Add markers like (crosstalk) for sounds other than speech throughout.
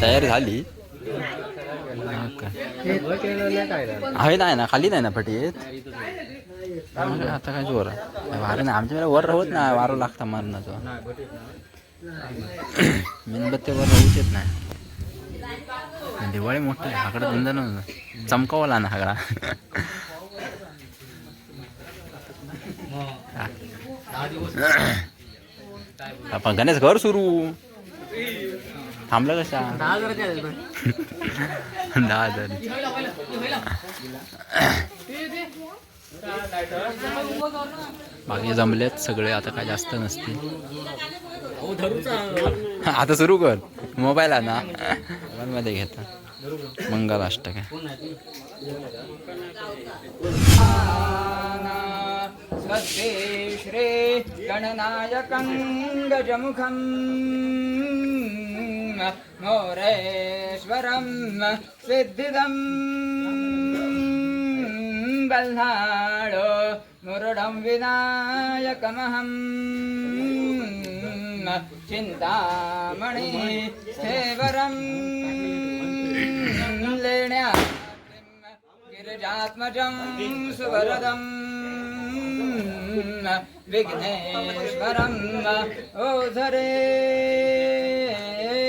तयार झाली. हा आहे नाही ना खाली नाही ना फटीत आता काय जोर वारं नाही आमच्या वर राहत नाही वारं लागता मारण्याचं मेणबत्ती वर राहूच येत नाही. दिवाळी मोठी हाकडा हाकडं धंदा न चमकावला ना हाकडा. आपण गणेश घर सुरू. थांबलं कशा दहा हजार बाकी जमलेत सगळे आता काय जास्त नसतील. आता सुरू कर. मोबाईल आहे ना मोबाईल मध्ये घेता मंगल आहे. स्वस्ति श्री गणनायकं गजमुखम्. मोरेश्वरं सिद्धिदं बल्हाडो मुरुडं विनायकमहम् चिन्तामणि स्थेवरम् लेण्या गिरिजात्मजं सुवरदम् विघ्नेश्वरम् ओधरे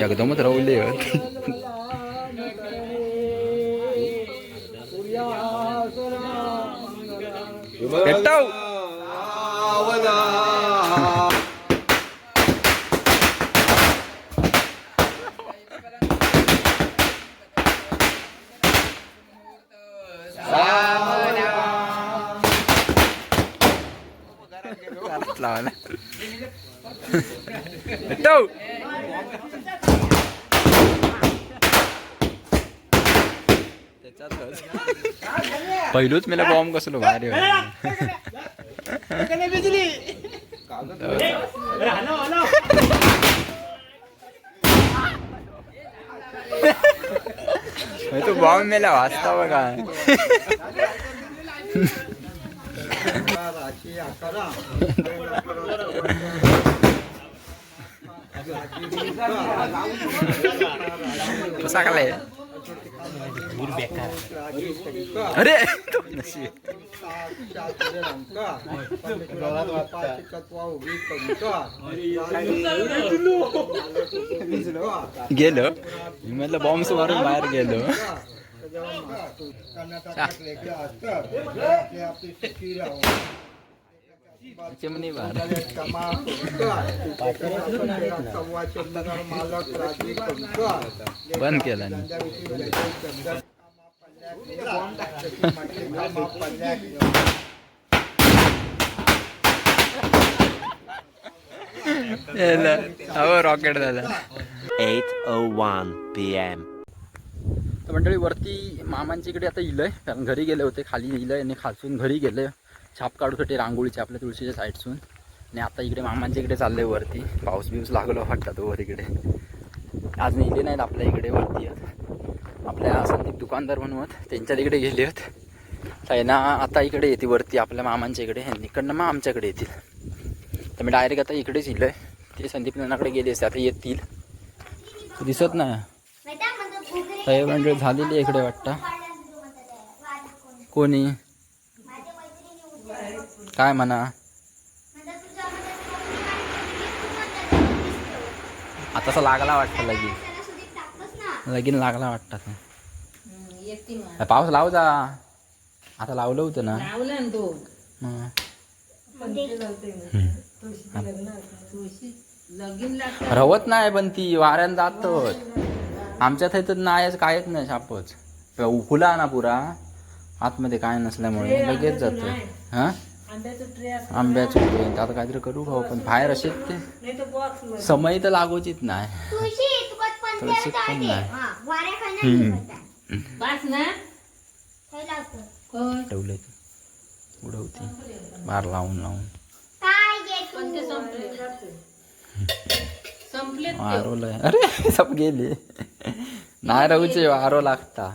એકદમ જ રવલે હતી કેટલાવ त्याच्यातच. पहिलूच मला बॉम्ब कसलो भारी तो बॉम्ब मेला वाचता बघा. कसा खालाय अरे तो नशीब गेलो मी म्हटलं बॉम्ब मारून बाहेर गेलो चिमणी बंद केला हो रॉकेट झाला. 8:01 p.m. तर मंडळी वरती मामांच्या इकडे आता इलंय. कारण घरी गेले होते खाली इलंय आणि खालसून घरी गेले. छाप काढूसाठी रांगोळीचे आपल्या तुळशीच्या साईडसून. आणि आता इकडे मामांच्या इकडे चाललंय वरती. पाऊस बिऊस लागलो वाटतं तो वर इकडे. आज नेले नाहीत आपल्या इकडे वरती आपल्या संदीप दुकानदार म्हणून त्यांच्या तिकडे गेले आहेत. ना आता इकडे येते वरती आपल्या मामांच्या इकडे. इकडनं मग आमच्याकडे येतील. तर मी डायरेक्ट आता इकडेच इलंय ते संदीप नानाकडे गेले असते. आता येतील. दिसत नाही. मंडळी झालेली आहे इकडे वाटतं. कोणी? काय म्हणा? आता असं लागला वाटतं लगीन. लगीन लागला वाटतं पाऊस लाव जा. आता लावलं होतं ना. रवत नाही पण ती वाऱ्यानं जात आमच्यात हे तर नाही कायच नाही शापच उखुला ना पुरा. आतमध्ये काय नसल्यामुळे लगेच जातो हा? आंब्याचे ट्रे आता काहीतरी करू खाऊ पण बाहेर असे ते. समय तर लागोचीच नाही. तुळशीत पण. नाही. वाऱ्या खाण्यात हम्म. ठेवतात. बास ना. लावतो. ठेवले उडवते. बार लावून लावून. काय घे तू? पण ते संपले. संपले वारवलंय. अरे सब गेले. नाही राहूचे वारो लागता.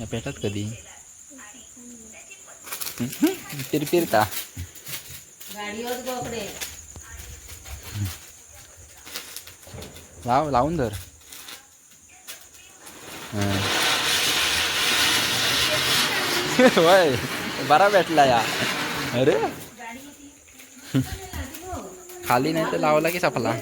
या पेटात कधी? गोकडे लाव लावून धर. होय बरा भेटला या. अरे. खाली नाही तर लावला की सफला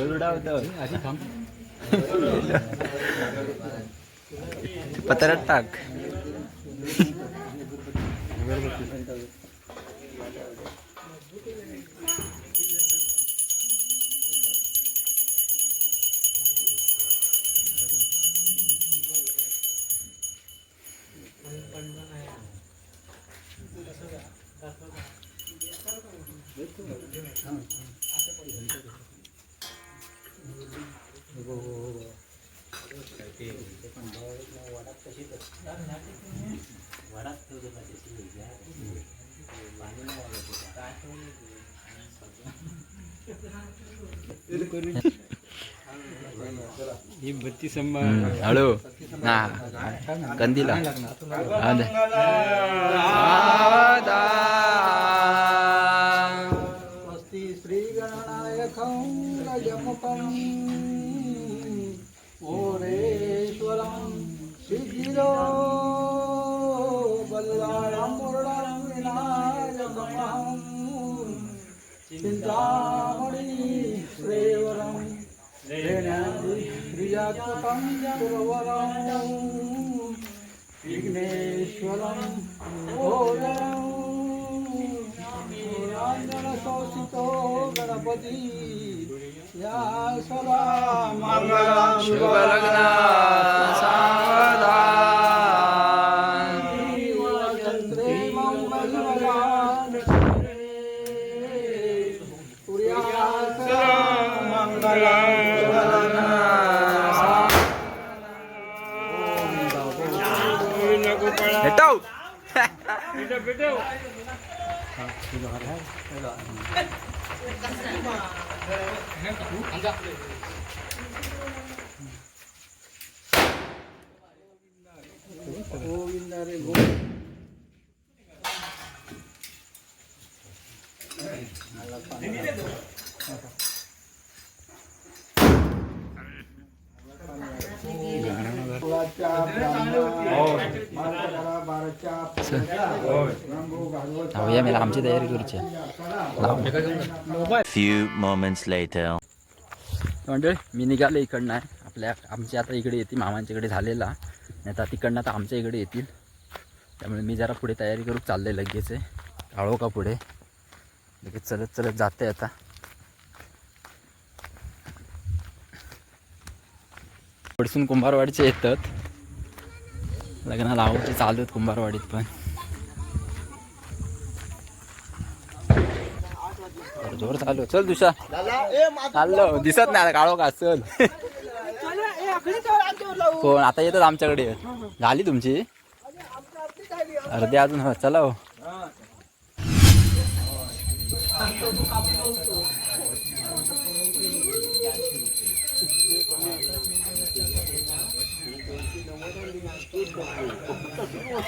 उडावतं पत्रात टाक हम्म, हळू ना कंदीला चिन्तामणि श्रेवरं श्रीयात्मकं गुरवरं विघ्नेश्वरं ओरं निराञ्जनशोषितो गणपती या सदा मङ्गलं शुभलग्न। 앉아. मला आमची तयारी करूची आहे. लाव. Few moments later. मंडळी मी निघाले इकडनं. आहे आपल्या आमची आता इकडे येते मामांच्याकडे झालेला. नाही आता तिकडनं आता आमच्या इकडे येतील. त्यामुळे मी जरा पुढे तयारी करू चालले लगेच आहे. काढो का पुढे? लगेच चलत चलत जाते आता. पडसून कुंभारवाडीचे येतात. लग्न लावायचे चालू आहेत कुंभारवाडीत पण. जोर चालू आहे. चल दुसरा चाललो. दिसत नाही आता काळो का चल कोण? आता येतात आमच्याकडे. झाली तुमची? अर्धे अजून. हो चला हो.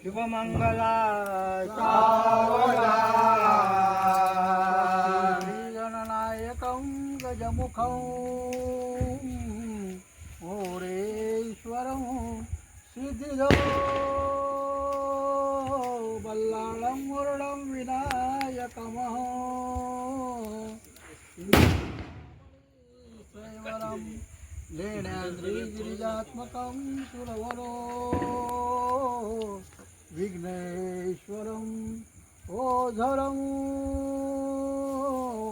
சிவமங்களா ஸ்ரீகணநாயகம் கஜமுகம் ஓரேஸ்வரம் சிதிதோ பல்லாளம் முரடம் விநாயகமோ लेण्याद्रिगिरिजात्मकं सुरवरो विघ्नेश्वरम् ओझरं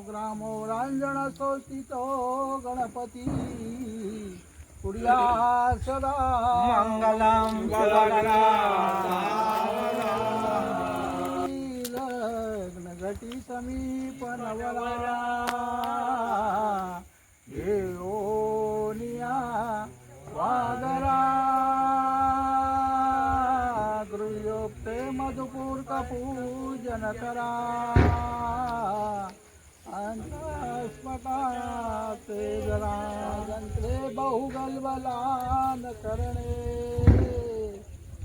ग्रामो राञ्जनसोषितो गणपती पुर्या सदा मङ्गलं लग्नघटी समीपनवरा देवोनिया वादरा। गृह्योक्ते मधुपूर्त पूजन करा अंतस्पता ते बहुगल्बलान करणे।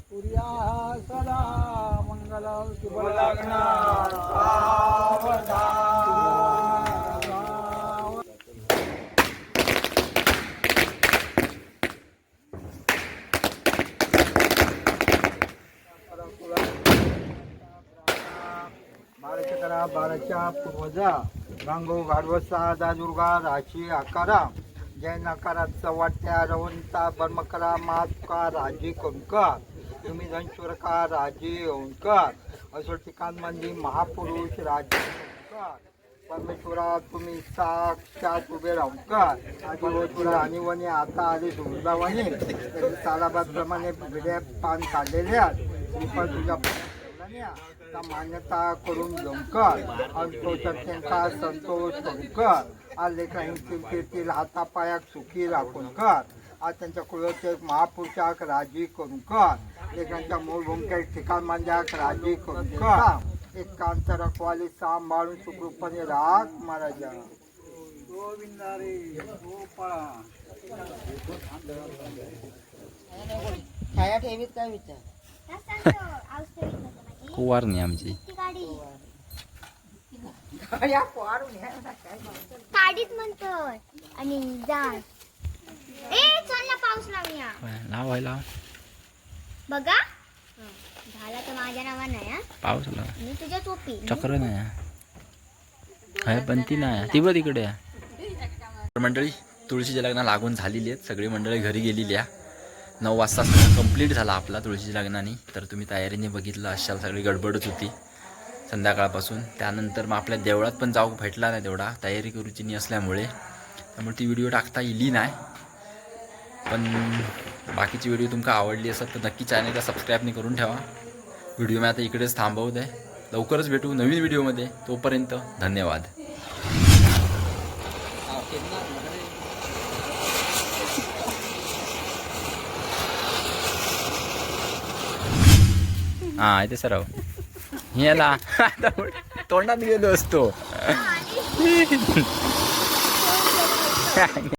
पुर्या सदा मङ्गलं शुभलग्ना करा बाराच्या पूर्वजा गांगो गाडवसा दादुर्गा राशी आकारा. जय नकारा चव्हाट्या रवंता बर्मकरा मातका राजी कोणकर. तुम्ही धनशूरका राजी ओंकर. असो ठिकाणमंदी महापुरुष राजी ओंकर. परमेश्वरा तुम्ही साक्षात उभे राहूनकर परमेश्वरा आणि वने आता आले दुर्गावाने. तालाबादप्रमाणे भिड्या पान काढलेले आहेत. तुझ्या मान्यता करून घेऊन कर आणि तो त्यांचा संतोष करून कर आज लेकरांची कीर्ती हातापायाक सुखी राखून कर आज त्यांच्या कुळचे महापुरुषाक राजी करून कर लेकरांच्या मूळ भूमिकेत ठिकाण मांड्याक राजी करून कर एक कांत रखवाली सांभाळून सुखरूपणे राख महाराजा गोविंदा रे गोपाळा. छाया ठेवीत काय विचार? (laughs) कुवारणी आमची. ती गाडी या पोहारून या. गाडीत म्हणतोय आणि जाळ ए चल ना पाऊस लावूया. लाव लाव. बघा. झाला तर माझ्या नावानं आहे हा. पाऊस लाव. मी तुझ्या टोपी. चक्र नाही पण ती नाही ती बघ तिकडे आहे. तर मंडळी तुळशीच्या लग्न लागून झालेली आहेत. सगळी मंडळी घरी गेलेली आहे. नऊ वाजता सगळं कंप्लीट झाला आपला तुळशीच्या लग्नाने. तर तुम्ही तयारीने बघितलं अशाल सगळी गडबडच होती संध्याकाळपासून. त्यानंतर मग आपल्या देवळात पण जाऊ भेटला नाही तेवढा. तयारी करूची नाही असल्यामुळे. त्यामुळे ती व्हिडिओ टाकता येईली नाही. पण बाकीची व्हिडिओ तुमका आवडली असत तर नक्की चॅनलला सबस्क्राईब नाही करून ठेवा. व्हिडिओ मी आता इकडेच थांबवत आहे. लवकरच भेटू नवीन व्हिडिओमध्ये तोपर्यंत धन्यवाद. हा ते सराव याला आता तोंडात गेलो असतो. (laughs)